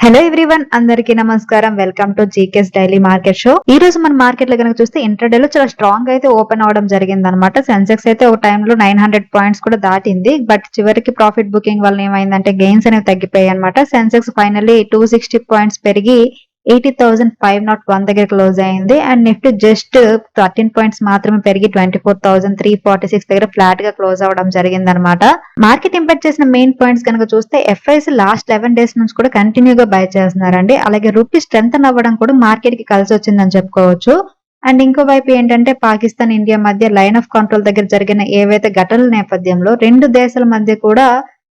Hello everyone అందరికీ నమస్కారం. Welcome to GK's daily market show ఈ రోజు మన మార్కెట్లో కనుక చూస్తే ఇంటర్డే లో చాలా స్ట్రాంగ్ అయితే ఓపెన్ అవడం జరిగింది అనమాట సెన్సెక్స్ అయితే ఒక టైంలో నైన్ హండ్రెడ్ పాయింట్స్ కూడా దాటింది. బట్ చివరికి ప్రాఫిట్ బుకింగ్ వల్ల ఏమైందంటే గెయిన్స్ అనేవి తగ్గిపోయాయి అనమాట Sensex finally two sixty points పెరిగి eighty thousand five nought one దగ్గర క్లోజ్ అయింది. And Nifty just thirteen points మాత్రమే పెరిగి twenty four thousand three forty six దగ్గర ఫ్లాట్గా క్లోజ్ అవడం జరిగింది అనమాట మార్కెట్ ఇంపాక్ట్ చేసిన మెయిన్ పాయింట్స్ కనుక చూస్తే ఎఫ్ఐస్ లాస్ట్ లెవెన్ డేస్ నుంచి కూడా కంటిన్యూ గా బై చేస్తున్నారండి. అలాగే రూపీ స్ట్రెంత్ అవ్వడం కూడా మార్కెట్కి కలిసి వచ్చిందని చెప్పుకోవచ్చు. అండ్ ఇంకో వైపు ఏంటంటే పాకిస్తాన్ ఇండియా మధ్య లైన్ ఆఫ్ కంట్రోల్ దగ్గర జరిగిన ఏవైతే ఘటనల నేపథ్యంలో రెండు దేశాల మధ్య కూడా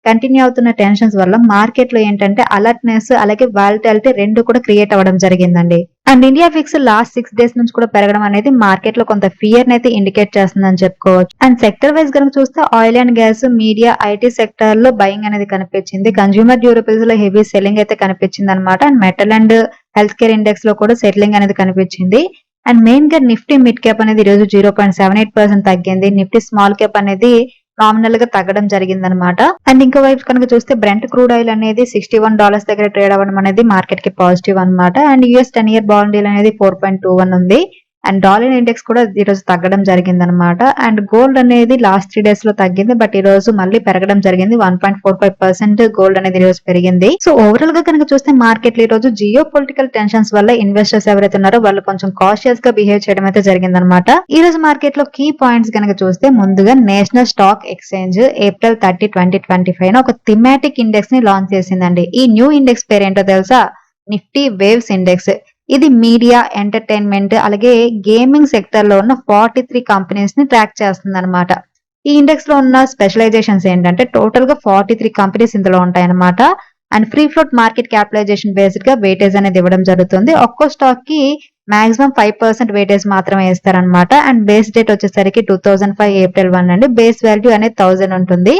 కంటిన్యూ అవుతున్న టెన్షన్స్ వల్ల మార్కెట్లో ఏంటంటే అలర్ట్నెస్ అలాగే వాలిటాలిటీ రెండు కూడా క్రియేట్ అవ్వడం జరిగిందండి. And India VIX last six days నుంచి కూడా పెరగడం అనేది మార్కెట్లో కొంత ఫియర్ అయితే ఇండికేట్ చేస్తుందని చెప్పుకోవచ్చు. అండ్ సెక్టర్ వైజ్ కనుక చూస్తే oil and gas media IT సెక్టర్లో బయింగ్ అనేది కనిపించింది. కన్జ్యూమర్ డ్యూరబుల్స్లో హెవీ సెల్లింగ్ అయితే కనిపించింది అనమాట and metal and health care ఇండెక్స్లో కూడా సెటిలింగ్ అనేది కనిపించింది. అండ్ మెయిన్గా నిఫ్టీ మిడ్ క్యాప్ అనేది ఈ రోజు zero point seven eight percent తగ్గింది. నిఫ్టీ స్మాల్ క్యాప్ అనేది నామినల్గా తగ్గడం జరిగింది అనమాట అండ్ ఇంకో వైపు కనుక చూస్తే బ్రెంట్ క్రూడ్ ఆయిల్ అనేది సిక్స్టీ వన్ డాలర్స్ దగ్గర ట్రేడ్ అవ్వడం అనేది మార్కెట్కి పాజిటివ్ అనమాట and US ten year bond deal అనేది ఫోర్ పాయింట్ టూ వన్ ఉంది. అండ్ డాలర్ ఇండెక్స్ కూడా ఈ రోజు తగ్గడం జరిగింది అనమాట అండ్ గోల్డ్ అనేది లాస్ట్ త్రీ డేస్లో తగ్గింది బట్ ఈ రోజు మళ్ళీ పెరగడం జరిగింది. One point four five percent gold అనేది ఈ రోజు పెరిగింది. సో ఓవరాల్గా కనుక చూస్తే మార్కెట్ ఈ రోజు జియో పొలిటికల్ టెన్షన్స్ వల్ల ఇన్వెస్టర్స్ ఎవరైతే ఉన్నారో వాళ్ళు కొంచెం కాషియస్గా బిహేవ్ చేయడం అయితే జరిగింది అనమాట ఈ రోజు మార్కెట్లో కీ పాయింట్స్ కనుక చూస్తే ముందుగా National Stock Exchange April thirty twenty twenty five ఒక థిమాటిక్ ఇండెక్స్ని లాంచ్ చేసిందండి. ఈ న్యూ ఇండెక్స్ పేరు ఏంటో తెలుసా? నిఫ్టీ వేవ్స్ ఇండెక్స్ ఇది మీడియా ఎంటర్టైన్మెంట్ అలాగే గేమింగ్ సెక్టర్లో ఉన్న ఫార్టీ త్రీ కంపెనీస్ని ట్రాక్ చేస్తుంది అనమాట ఈ ఇండెక్స్లో ఉన్న స్పెషలైజేషన్స్ ఏంటంటే టోటల్గా ఫార్టీ త్రీ కంపెనీస్ ఇందులో ఉంటాయి అనమాట and free float market capitalisation బేస్డ్గా weightage అనేది ఇవ్వడం జరుగుతుంది. ఒక్కో స్టాక్కి మాక్సిమం ఫైవ్ పర్సెంట్ వెయిటేజ్ మాత్రమే ఇస్తారనమాట అండ్ బేస్ డేట్ వచ్చేసరికి two thousand five April one అండి. బేస్ వాల్యూ అనేది థౌసండ్ ఉంటుంది.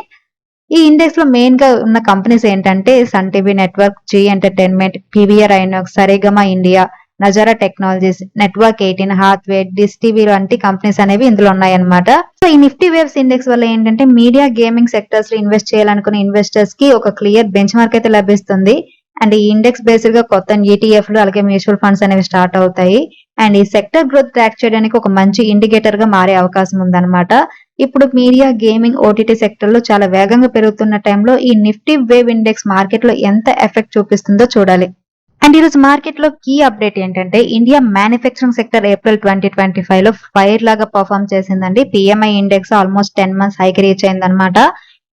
ఈ ఇండెక్స్లో మెయిన్గా ఉన్న కంపెనీస్ ఏంటంటే Sun TV network Zee entertainment PVR INOX Saregama India Nazara technologies network eighteen Hathway Dish TV వంటి కంపెనీస్ అనేవి ఇందులో ఉన్నాయన్నమాట. సో ఈ నిఫ్టీ వేవ్స్ ఇండెక్స్ వల్ల ఏంటంటే మీడియా గేమింగ్ సెక్టర్స్లో ఇన్వెస్ట్ చేయాలనుకునే ఇన్వెస్టర్స్కి ఒక క్లియర్ బెంచ్ మార్క్ అయితే లభిస్తుంది. అండ్ ఈ ఇండెక్స్ బేస్డ్గా కొత్త ఈటీఎఫ్లు అలాగే మ్యూచువల్ ఫండ్స్ అనేవి స్టార్ట్ అవుతాయి. అండ్ ఈ సెక్టర్ గ్రోత్ ట్రాక్ చేయడానికి ఒక మంచి ఇండికేటర్గా మారే అవకాశం ఉందన్నమాట. ఇప్పుడు మీడియా గేమింగ్ ఓటీటీ సెక్టర్లో చాలా వేగంగా పెరుగుతున్న టైంలో ఈ నిఫ్టీ వేవ్ ఇండెక్స్ మార్కెట్లో ఎంత ఎఫెక్ట్ చూపిస్తుందో చూడాలి. అండ్ ఈరోజు మార్కెట్లో కీ అప్డేట్ ఏంటంటే India manufacturing sector April twenty twenty ఫైవ్లో ఫైర్ లాగా పర్ఫామ్ చేసిందండి. PMI index almost ten months హైకి reach అయిందనమాట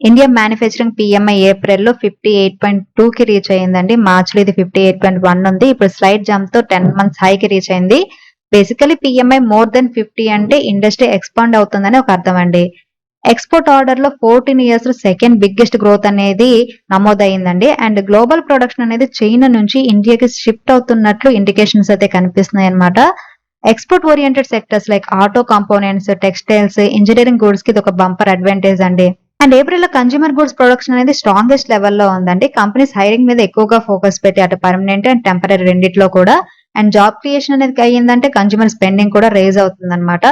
ఇండియా మ్యానుఫ్యాక్చరింగ్ పిఎంఐ ఏప్రిల్లో ఫిఫ్టీ ఎయిట్ పాయింట్ టూ కి రీచ్ అయ్యిందండి మార్చ్లో ఇది ఫిఫ్టీ ఎయిట్ పాయింట్ వన్ ఉంది. ఇప్పుడు స్లైడ్ జంప్తో టెన్ మంత్స్ హైకి రీచ్ అయింది. Basically PMI more than fifty అంటే ఇండస్ట్రీ ఎక్స్పాండ్ అవుతుందని ఒక అర్థం అండి. ఎక్స్పోర్ట్ ఆర్డర్లో ఫోర్టీన్ ఇయర్స్లో సెకండ్ బిగ్గెస్ట్ గ్రోత్ అనేది నమోదైందండి. అండ్ గ్లోబల్ ప్రొడక్షన్ అనేది చైనా నుంచి ఇండియాకి షిఫ్ట్ అవుతున్నట్లు ఇండికేషన్స్ అయితే కనిపిస్తున్నాయి అనమాట export oriented sectors like auto components textiles engineering గూడ్స్కి ఇది ఒక బంపర్ అడ్వాంటేజ్ అండి. అండ్ ఏప్రిల్లో కన్జ్యూమర్ గూడ్స్ ప్రొడక్షన్ అనేది స్ట్రాంగెస్ట్ లెవెల్లో ఉందండి. కంపెనీస్ హైరింగ్ మీద ఎక్కువగా ఫోకస్ పెట్టి అటు పర్మనెంట్ అండ్ టెంపరీ రెండిట్లో కూడా అండ్ జాబ్ క్రియేషన్ అనేది అయ్యిందంటే కన్జ్యూమర్ స్పెండింగ్ కూడా రేజ్ అవుతుంది అనమాట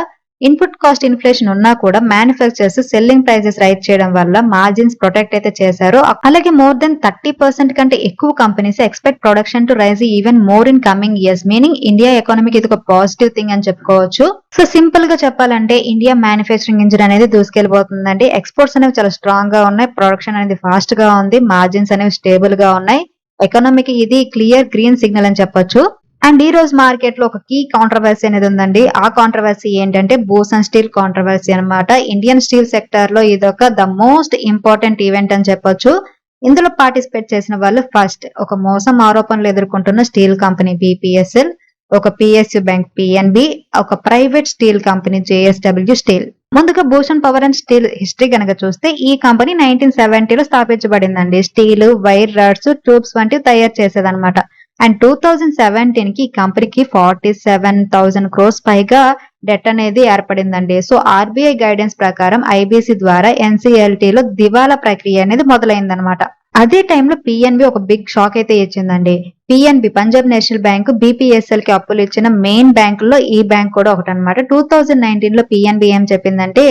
ఇన్పుట్ కాస్ట్ ఇన్ఫ్లేషన్ ఉన్నా కూడా మ్యానుఫ్యాక్చర్స్ సెల్లింగ్ ప్రైజెస్ రైట్ చేయడం వల్ల మార్జిన్స్ ప్రొటెక్ట్ అయితే చేశారు. అలాగే మోర్ దెన్ థర్టీ పర్సెంట్ కంటే ఎక్కువ companies expect production to rise even more in coming years meaning India ఎకానమీకి ఇది ఒక పాజిటివ్ థింగ్ అని చెప్పుకోవచ్చు. సో సింపుల్గా చెప్పాలంటే ఇండియా మ్యానుఫ్యాక్చరింగ్ ఇంజిన్ అనేది దూసుకెళ్ళిపోతుందండి ఎక్స్పోర్ట్స్ అనేవి చాలా స్ట్రాంగ్గా ఉన్నాయి. ప్రొడక్షన్ అనేది ఫాస్ట్గా ఉంది. మార్జిన్స్ అనేవి స్టేబుల్గా ఉన్నాయి. ఎకానమీకి ఇది క్లియర్ గ్రీన్ సిగ్నల్ అని చెప్పొచ్చు. అండ్ ఈ రోజు మార్కెట్లో ఒక కీ కాంట్రవర్సీ అనేది ఉందండి. ఆ కాంట్రవర్సీ ఏంటంటే బూసన్ స్టీల్ కాంట్రవర్సీ అనమాట ఇండియన్ స్టీల్ సెక్టర్లో ఇదొక ద మోస్ట్ ఇంపార్టెంట్ ఈవెంట్ అని చెప్పొచ్చు. ఇందులో పార్టిసిపేట్ చేసిన వాళ్ళు ఫస్ట్ ఒక మోసం ఆరోపణలు ఎదుర్కొంటున్న స్టీల్ కంపెనీ బీపీఎస్ఎల్ ఒక పిఎస్యు బ్యాంక్ పిఎన్బి ఒక private steel company JSW steel ముందుగా Bhushan power and steel history కనుక చూస్తే ఈ కంపెనీ నైన్టీన్ సెవెంటీలో స్థాపించబడిందండి. స్టీల్ వైర్ రాడ్స్ ట్యూబ్స్ వంటివి తయారు చేసేదన్నమాట. అండ్ టూ థౌజండ్ సెవెంటీన్కి ఈ కంపెనీకి ఫార్టీ సెవెన్ థౌసండ్ క్రోస్ పైగా డెట్ అనేది ఏర్పడిందండి. సో ఆర్బీఐ గైడెన్స్ ప్రకారం ఐబీసీ ద్వారా NCLT లో దివాలా ప్రక్రియ అనేది మొదలైందనమాట అదే టైంలో పిఎన్బి ఒక బిగ్ షాక్ అయితే ఇచ్చిందండి. పిఎన్బి పంజాబ్ నేషనల్ బ్యాంక్ బీపీఎస్ఎల్కి అప్పులు ఇచ్చిన మెయిన్ బ్యాంకుల్లో ఈ బ్యాంక్ కూడా ఒకటి అనమాట టూ థౌజండ్ నైన్టీన్లో పిఎన్బి ఏం చెప్పిందంటే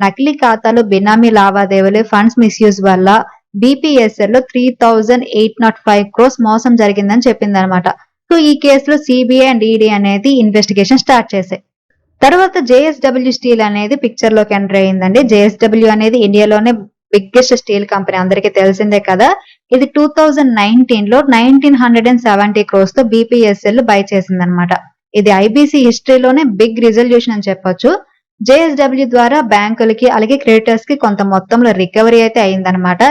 నకిలీ ఖాతాలు బినామీ లావాదేవీలు ఫండ్స్ మిస్యూజ్ వల్ల బీపీఎస్ఎల్లో three thousand eight nought five crores మోసం జరిగిందని చెప్పింది అనమాట సో ఈ కేసులో సిబిఐ అండ్ ఈడీ అనేది ఇన్వెస్టిగేషన్ స్టార్ట్ చేశాయి. తర్వాత జేఎస్డబ్ల్యూ స్టీల్ అనేది పిక్చర్లోకి ఎంటర్ అయ్యిందండి. జేఎస్డబ్ల్యూ అనేది ఇండియాలోనే బిగ్గెస్ట్ స్టీల్ కంపెనీ అందరికీ తెలిసిందే కదా. ఇది టూ థౌజండ్ నైన్టీన్లో నైన్టీన్ హండ్రెడ్ అండ్ సెవెంటీ క్రోస్తో బీపీఎస్ఎల్ బై చేసిందనమాట ఇది ఐబీసీ హిస్టరీలోనే బిగ్ రిజల్యూషన్ అని చెప్పొచ్చు. జేఎస్డబ్ల్యూ ద్వారా బ్యాంకులకి అలాగే క్రెడిటర్స్కి కొంత మొత్తంలో రికవరీ అయితే అయిందనమాట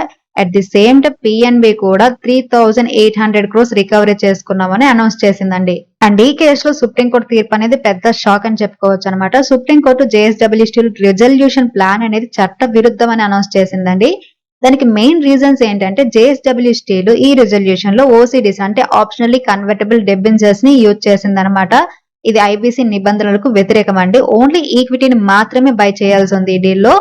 at the same time PNB కూడా three thousand eight hundred crores recovery చేసుకున్నామని అనౌన్స్ చేసిందండి. అండ్ ఈ కేసులో సుప్రీంకోర్టు తీర్పు అనేది పెద్ద షాక్ అని చెప్పుకోవచ్చు అనమాట supreme court JSW steel resolution plan అనేది చట్ట విరుద్ధం అని అనౌన్స్ చేసిందండి. దానికి మెయిన్ రీజన్స్ ఏంటంటే జేఎస్డబ్ల్యూ స్టీల్ ఈ రిజల్యూషన్లో ఓసీడీస్ అంటే ఆప్షనల్లీ కన్వర్టబుల్ డెబెంచర్స్ని యూజ్ చేసిందనమాట ఇది ఐబీసీ నిబంధనలకు వ్యతిరేకం అండి. ఓన్లీ ఈక్విటీని మాత్రమే బై చేయాల్సి ఉంది ఈ డీల్లో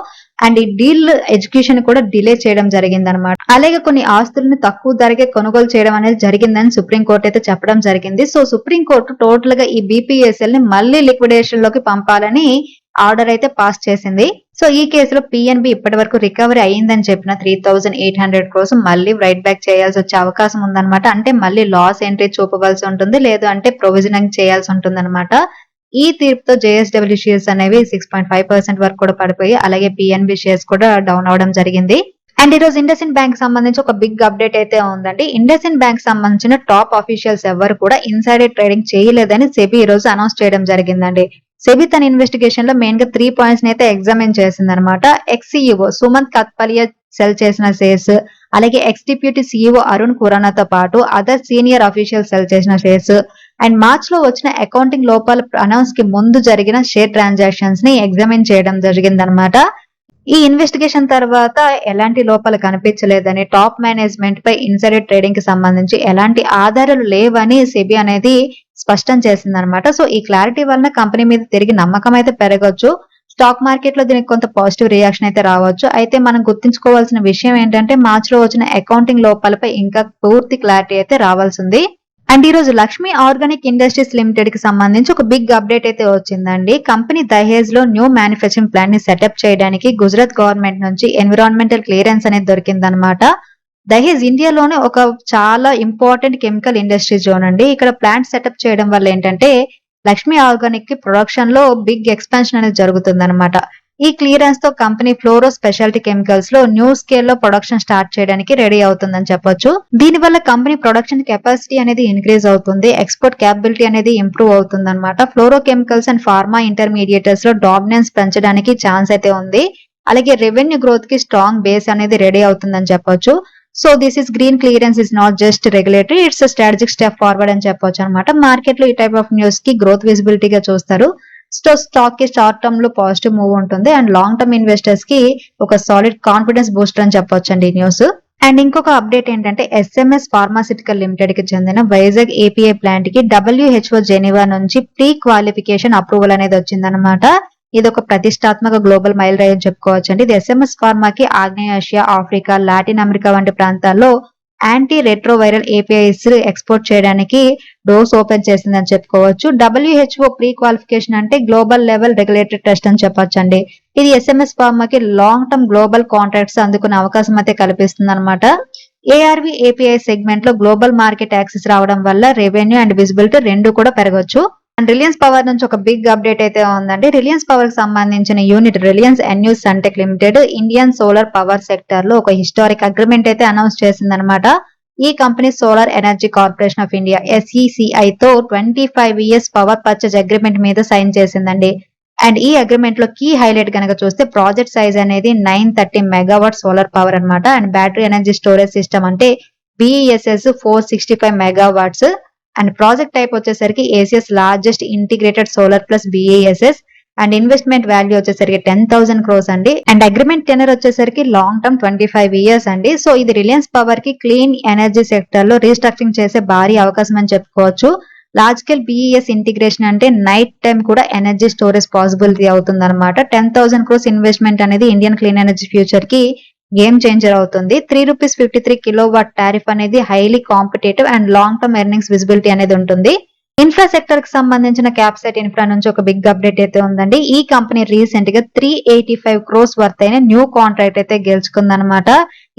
అండ్ ఈ డీల్ ఎడ్యుకేషన్ కూడా డిలే చేయడం జరిగింది అనమాట అలాగే కొన్ని ఆస్తులను తక్కువ ధరకే కొనుగోలు చేయడం అనేది జరిగిందని సుప్రీంకోర్టు అయితే చెప్పడం జరిగింది. సో సుప్రీంకోర్టు టోటల్గా ఈ బీపీఎస్ఎల్ని మళ్ళీ లిక్విడేషన్లోకి పంపాలని ఆర్డర్ అయితే పాస్ చేసింది. సో ఈ కేసులో పిఎన్బి ఇప్పటి వరకు రికవరీ అయ్యిందని చెప్పిన త్రీ థౌసండ్ ఎయిట్ హండ్రెడ్ కోసం మళ్ళీ రైట్ బ్యాక్ చేయాల్సి వచ్చే అవకాశం ఉందన్నమాట అంటే మళ్ళీ లాస్ ఎంట్రీ చూపవలసి ఉంటుంది లేదు అంటే ప్రొవిజనింగ్ చేయాల్సి ఉంటుంది ఈ తీర్పుతో జేఎస్డబ్ల్యూ షేర్స్ అనేవి సిక్స్ పాయింట్ ఫైవ్ పర్సెంట్ వరకు కూడా పడిపోయి అలాగే పిఎన్బి షేర్స్ కూడా డౌన్ అవడం జరిగింది. అండ్ ఈ రోజు ఇండస్ఇన్ బ్యాంక్ సంబంధించి ఒక బిగ్ అప్డేట్ అయితే ఉందండి. ఇండస్ఇన్ బ్యాంక్ సంబంధించిన టాప్ అఫీషియల్స్ ఎవరు కూడా ఇన్సైడర్ ట్రేడింగ్ చేయలేదని సెబీ ఈ రోజు అనౌన్స్ చేయడం జరిగిందండి. సెబీ తన ఇన్వెస్టిగేషన్లో మెయిన్గా త్రీ పాయింట్స్ అయితే ఎగ్జామిన్ చేసింది అనమాట ex CEO Sumant Kathpalia sell చేసిన షేర్స్ అలాగే ఎక్స్ డిప్యూటీ సీఈఓ అరుణ్ ఖురానాతో పాటు అదర్ సీనియర్ అఫీషియల్ సెల్ చేసిన షేర్స్ అండ్ మార్చ్లో వచ్చిన అకౌంటింగ్ లోపాల అనౌన్స్కి ముందు జరిగిన షేర్ ట్రాన్సాక్షన్స్ని ఎగ్జామిన్ చేయడం జరిగిందనమాట ఈ ఇన్వెస్టిగేషన్ తర్వాత ఎలాంటి లోపాలు కనిపించలేదని టాప్ మేనేజ్మెంట్ పై ఇన్సైడర్ ట్రేడింగ్కి సంబంధించి ఎలాంటి ఆధారాలు లేవని సెబీ అనేది స్పష్టం చేసిందనమాట సో ఈ క్లారిటీ వలన కంపెనీ మీద తిరిగి నమ్మకం అయితే పెరగొచ్చు. స్టాక్ మార్కెట్లో దీనికి కొంత పాజిటివ్ రియాక్షన్ అయితే రావచ్చు. అయితే మనం గుర్తుంచుకోవాల్సిన విషయం ఏంటంటే మార్చ్లో వచ్చిన అకౌంటింగ్ లోపాలపై ఇంకా పూర్తి క్లారిటీ అయితే రావాల్సింది అండ్ ఈ రోజు లక్ష్మి ఆర్గానిక్ ఇండస్ట్రీస్ లిమిటెడ్కి సంబంధించి ఒక బిగ్ అప్డేట్ అయితే వచ్చిందండి. కంపెనీ దహేజ్లో న్యూ మ్యానుఫ్యాక్చరింగ్ ప్లాంట్ని సెటప్ చేయడానికి గుజరాత్ గవర్నమెంట్ నుంచి ఎన్విరాన్మెంటల్ క్లియరెన్స్ అనేది దొరికిందనమాట దహేజ్ ఇండియాలోనే ఒక చాలా ఇంపార్టెంట్ కెమికల్ ఇండస్ట్రీ జోన్ అండి. ఇక్కడ ప్లాంట్ సెటప్ చేయడం వల్ల ఏంటంటే లక్ష్మి ఆర్గానిక్కి ప్రొడక్షన్లో బిగ్ ఎక్స్పాన్షన్ అనేది జరుగుతుంది ఈ క్లియరెన్స్తో కంపెనీ ఫ్లోరో స్పెషాలిటీ కెమికల్స్లో న్యూ స్కేల్లో ప్రొడక్షన్ స్టార్ట్ చేయడానికి రెడీ అవుతుందని చెప్పొచ్చు. దీని వల్ల కంపెనీ ప్రొడక్షన్ కెపాసిటీ అనేది ఇంక్రీజ్ అవుతుంది ఎక్స్పోర్ట్ క్యాపబిలిటీ అనేది ఇంప్రూవ్ అవుతుంది అనమాట ఫ్లోరో కెమికల్స్ అండ్ ఫార్మా ఇంటర్మీడియేటర్స్లో డామినెన్స్ పెంచడానికి ఛాన్స్ అయితే ఉంది. అలాగే రెవెన్యూ గ్రోత్కి స్ట్రాంగ్ బేస్ అనేది రెడీ అవుతుందని చెప్పొచ్చు. So this is green clearance is not just regulatory it's strategic step forward అని చెప్పొచ్చు అనమాట మార్కెట్లో ఈ టైప్ ఆఫ్ న్యూస్కి గ్రోత్ విజిబిలిటీగా చూస్తారు. సో స్టాక్కి షార్ట్ టర్మ్లో పాజిటివ్ మూవ్ ఉంటుంది. అండ్ లాంగ్ టర్మ్ ఇన్వెస్టర్స్కి ఒక సాలిడ్ కాన్ఫిడెన్స్ బూస్టర్ అని చెప్పొచ్చు అండి ఈ న్యూస్ అండ్ ఇంకొక అప్డేట్ ఏంటంటే ఎస్ఎంఎస్ ఫార్మాసిటికల్ లిమిటెడ్కి చెందిన వైజాగ్ ఏపీఐ ప్లాంట్కి డబ్ల్యూహెచ్ఓ జెనీవా నుంచి ప్రీ క్వాలిఫికేషన్ అప్రూవల్ అనేది వచ్చిందనమాట ఇది ఒక ప్రతిష్టాత్మక గ్లోబల్ మైల్ రైల్ అని చెప్పుకోవచ్చు అండి ఇది ఎస్ఎంఎస్ ఫార్మాకి ఆగ్నేయాసియా ఆఫ్రికా లాటిన్ అమెరికా వంటి ప్రాంతాల్లో యాంటీ రెట్రోవైరల్ ఏపీఐస్ ఎక్స్పోర్ట్ చేయడానికి డోర్స్ ఓపెన్ చేసిందని చెప్పుకోవచ్చు. డబ్ల్యూహెచ్ఓ ప్రీ క్వాలిఫికేషన్ అంటే గ్లోబల్ లెవెల్ రెగ్యులేటరీ టెస్ట్ అని చెప్పొచ్చు అండి ఇది ఎస్ఎంఎస్ ఫార్మాకి లాంగ్ టర్మ్ గ్లోబల్ కాంట్రాక్ట్స్ అందుకునే అవకాశం అయితే కల్పిస్తుంది అనమాట ఏఆర్వి ఏపీఐ సెగ్మెంట్లో గ్లోబల్ మార్కెట్ యాక్సెస్ రావడం వల్ల రెవెన్యూ అండ్ విజిబిలిటీ రెండు కూడా పెరగొచ్చు. అండ్ రిలయన్స్ పవర్ నుంచి ఒక బిగ్ అప్డేట్ అయితే ఉందండి. రిలయన్స్ పవర్కి సంబంధించిన unit Reliance NU Suntech limited Indian solar power సెక్టర్లో ఒక హిస్టారిక్ అగ్రిమెంట్ అయితే అనౌన్స్ చేసిందనమాట ఈ company solar energy corporation of India SECI తో twenty five years power purchase agreement మీద సైన్ చేసిందండి. అండ్ ఈ అగ్రిమెంట్లో కీ హైలైట్ కనుక చూస్తే ప్రాజెక్ట్ సైజ్ అనేది nine thirty megawatt solar power అన్నమాట. And battery energy storage system అంటే BESS four sixty five megawatts. And project type వచ్చేసరికి Asia's largest integrated solar plus BESS and investment value వచ్చేసరికి ten thousand crores అండి. And agreement tenor వచ్చేసరికి long term twenty five years అండి. So ఇది Reliance పవర్కి clean energy సెక్టర్లో restructuring చేసే భారీ అవకాశం అని చెప్పుకోవచ్చు. లార్జ్ స్కేల్ బిఈఎస్ ఇంటిగ్రేషన్ అంటే నైట్ టైం కూడా ఎనర్జీ స్టోరేజ్ పాసిబిలిటీ అవుతుంది అనమాట టెన్ థౌసండ్ క్రోస్ ఇన్వెస్ట్మెంట్ అనేది ఇండియన్ క్లీన్ ఎనర్జీ ఫ్యూచర్కి గేమ్ చేంజర్ అవుతుంది. Three rupees fifty three kilo watt tariff అనేది highly competitive and long term earnings visibility అనేది ఉంటుంది. ఇన్ఫ్రా సెక్టర్కి సంబంధించిన క్యాప్సైట్ ఇన్ఫ్రా నుంచి ఒక బిగ్ అప్డేట్ అయితే ఉందండి. ఈ కంపెనీ రీసెంట్గా three eighty five crores worth అయిన న్యూ కాంట్రాక్ట్ అయితే గెలుచుకుందనమాట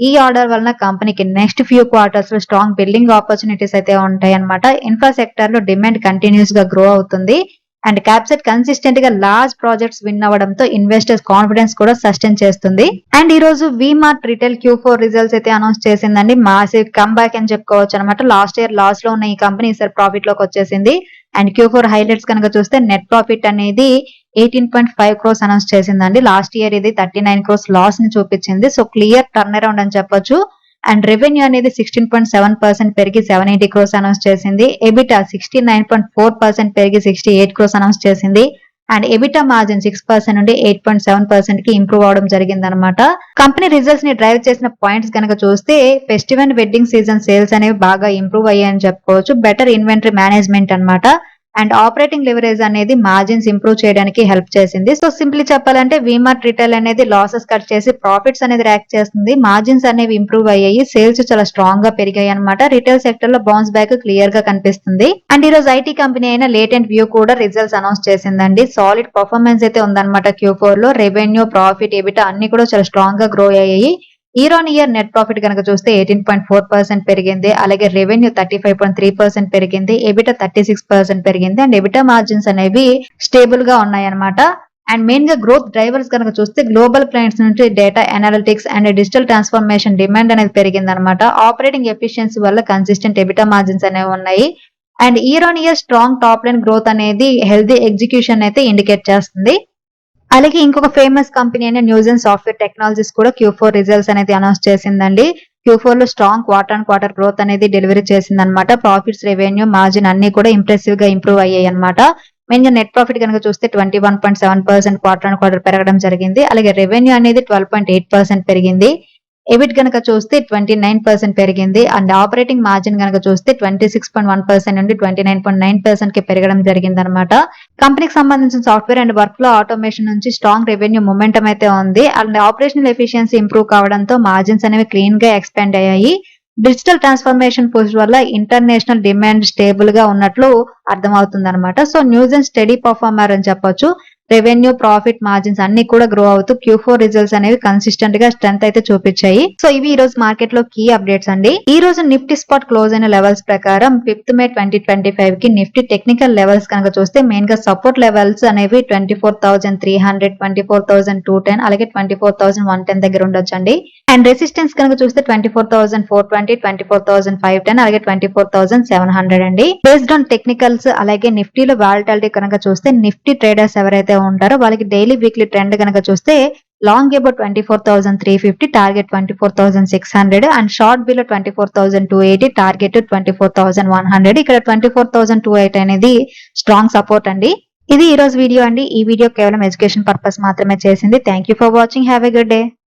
ఈ ఆర్డర్ వలన కంపెనీకి నెక్స్ట్ ఫ్యూ క్వార్టర్స్లో స్ట్రాంగ్ బిల్డింగ్ ఆపర్చునిటీస్ అయితే ఉంటాయి అనమాట ఇన్ఫ్రా సెక్టర్లో డిమాండ్ కంటిన్యూస్గా గ్రో అవుతుంది. అండ్ క్యాప్సెట్ కన్సిస్టెంట్గా లార్జ్ ప్రాజెక్ట్స్ విన్ అవ్వడంతో ఇన్వెస్టర్స్ కాన్ఫిడెన్స్ కూడా సస్టైన్ చేస్తుంది. అండ్ ఈ రోజు Mart retail Q four results అయితే అనౌన్స్ చేసిందండి. మాసివ్ కమ్ బ్యాక్ అని చెప్పుకోవచ్చు అనమాట లాస్ట్ ఇయర్ లాస్లో ఉన్న ఈ కంపెనీ ఈసారి ప్రాఫిట్లోకి వచ్చేసింది. అండ్ క్యూ ఫోర్ హైలైట్స్ కనుక చూస్తే నెట్ ప్రాఫిట్ అనేది eighteen point five crores announce చేసిందండి. లాస్ట్ ఇయర్ ఇది థర్టీ నైన్ క్రోస్ లాస్ని చూపించింది. సో క్లియర్ టర్న్ అరౌండ్ అని చెప్పొచ్చు. అండ్ రెవెన్యూ అనేది సిక్స్టీన్ పాయింట్ సెవెన్ పర్సెంట్ పెరిగి సెవెన్ ఎయిటీ క్రోస్ అనౌన్స్ చేసింది. EBITDA sixty nine point four percent పెరిగి సిక్స్టీ ఎయిట్ క్రోస్ అనౌన్స్ చేసింది. And EBITDA margin six percent నుండి ఎయిట్ పాయింట్ సెవెన్ పర్సెంట్కి ఇంప్రూవ్ అవడం జరిగింది అనమాట కంపెనీ రిజల్ట్స్ని డ్రైవ్ చేసిన పాయింట్స్ కనుక చూస్తే ఫెస్టివల్ వెడ్డింగ్ సీజన్ సేల్స్ అనేవి బాగా ఇంప్రూవ్ అయ్యాయని చెప్పుకోవచ్చు. బెటర్ ఇన్వెంటరీ మేనేజ్మెంట్ అన్నమాట. అండ్ ఆపరేటింగ్ లివరేజ్ అనేది మార్జిన్స్ ఇంప్రూవ్ చేయడానికి హెల్ప్ చేసింది. సో సింప్లీ చెప్పాలంటే వీమార్ట్ రిటైల్ అనేది లాసెస్ కట్ చేసి ప్రాఫిట్స్ అనేది ర్యాక్ చేస్తుంది. మార్జిన్స్ అనేవి ఇంప్రూవ్ అయ్యాయి. సేల్స్ చాలా స్ట్రాంగ్గా పెరిగాయి అనమాట రిటైల్ సెక్టర్లో బౌన్స్ బ్యాక్ క్లియర్గా కనిపిస్తుంది. అండ్ ఈ రోజు ఐటీ కంపెనీ అయిన లేటెంట్ వ్యూ కూడా రిజల్ట్స్ అనౌన్స్ చేసిందండి. సాలిడ్ పర్ఫార్మెన్స్ అయితే ఉందన్నమాట క్యూ ఫోర్లో. రెవెన్యూ ప్రాఫిట్ ఎబిటా అన్ని కూడా చాలా స్ట్రాంగ్గా గ్రో అయ్యాయి. Year on year net profit కనుక చూస్తే ఎయిటీన్ పాయింట్ ఫోర్ పర్సెంట్ పెరిగింది. అలాగే revenue thirty five point three percent పెరిగింది. ఎబిటా థర్టీ సిక్స్ పర్సెంట్ పెరిగింది. అండ్ ఎబిటా మార్జిన్స్ అనేవి స్టేబుల్గా ఉన్నాయి అనమాట అండ్ మెయిన్గా గ్రోత్ డ్రైవర్స్ కనుక చూస్తే గ్లోబల్ క్లయింట్స్ నుంచి data analytics and digital transformation demand అనేది పెరిగింది అనమాట ఆపరేటింగ్ ఎఫిషియన్సీ వల్ల కన్సిస్టెంట్ ఎబిటా మార్జిన్స్ అనేవి ఉన్నాయి. And year on year strong top line growth అనేది హెల్తీ ఎగ్జిక్యూషన్ అయితే ఇండికేట్ చేస్తుంది. అలాగే ఇంకొక ఫేమస్ కంపెనీ అయిన న్యూజన్ సాఫ్ట్వేర్ టెక్నాలజీస్ కూడా క్యూ ఫోర్ రిజల్ట్స్ అనేది అనౌన్స్ చేసిందండి. క్యూ ఫోర్లో strong quarter and quarter growth అనేది డెలివరీ చేసింది అనమాట ప్రాఫిట్స్ రెవెన్యూ మార్జిన్ అన్ని కూడా ఇంప్రెసివ్గా ఇంప్రూవ్ అయ్యాయి అనమాట మెయిన్ నెట్ ప్రాఫిట్ కనుక చూస్తే twenty one point seven percent quarter and quarter పెరగడం జరిగింది. అలాగే రెవెన్యూ అనేది ట్వెల్వ్ పాయింట్ ఎయిట్ పర్సెంట్ పెరిగింది. ఎబిట్ కనుక చూస్తే ట్వంటీ నైన్ పర్సెంట్ పెరిగింది. అండ్ ఆపరేటింగ్ మార్జిన్ కనుక చూస్తే twenty six point one percent నుండి ట్వంటీ నైన్ పాయింట్ నైన్ పర్సెంట్కి పెరగడం జరిగింది అనమాట కంపెనీకి సంబంధించిన సాఫ్ట్వేర్ అండ్ వర్క్లో ఆటోమేషన్ నుంచి స్ట్రాంగ్ రెవెన్యూ మూమెంటం అయితే ఉంది. అండ్ ఆపరేషనల్ ఎఫిషియన్సీ ఇంప్రూవ్ కావడంతో మార్జిన్స్ అనేవి క్లీన్గా ఎక్స్పాండ్ అయ్యాయి. డిజిటల్ ట్రాన్స్ఫర్మేషన్ పుష్ వల్ల ఇంటర్నేషనల్ డిమాండ్ స్టేబుల్గా ఉన్నట్లు అర్థమవుతుంది అనమాట so news and steady performer అని చెప్పొచ్చు. రెవెన్యూ ప్రాఫిట్ మార్జిన్స్ అన్ని కూడా గ్రో అవుతూ క్యూ ఫోర్ రిజల్ట్స్ అనేవి కన్సిస్టెంట్గా స్ట్రెంత్ అయితే చూపించాయి. సో ఇవి ఈ రోజు మార్కెట్లో కీ అప్డేట్స్ అండి. ఈ రోజు నిఫ్టీ స్పాట్ క్లోజ్ అయిన లెవెల్స్ ప్రకారం ఫిఫ్త్ మే ట్వంటీ ట్వంటీ ఫైవ్కి నిఫ్టీ టెక్నికల్ లెవెల్స్ కనుక చూస్తే మెయిన్గా సపోర్ట్ లెవెల్స్ అనేవి twenty four thousand three hundred twenty four thousand two ten అలాగే twenty four thousand one ten దగ్గర ఉండొచ్చండి అండ్. రెసిస్టెన్స్ కనుక చూస్తే twenty four thousand four twenty twenty four thousand five ten అలాగే twenty four thousand seven hundred అండి. Based on technicals అలాగే నిఫ్టీలో వాలిటాలిటీ కనుక చూస్తే నిఫ్టీ ట్రేడర్స్ ఎవరైతే ఉంటారో వాళ్ళకి డైలీ వీక్లీ ట్రెండ్ కనుక చూస్తే long above twenty four thousand three fifty target twenty four thousand six hundred and short below twenty four thousand two eighty target twenty four thousand one hundred ఇక్కడ twenty four thousand two eight అనేది strong support అండి. ఇది ఈ రోజు video అండి. ఈ video కేవలం education purpose మాత్రమే చేసింది. Thank you for watching have a good day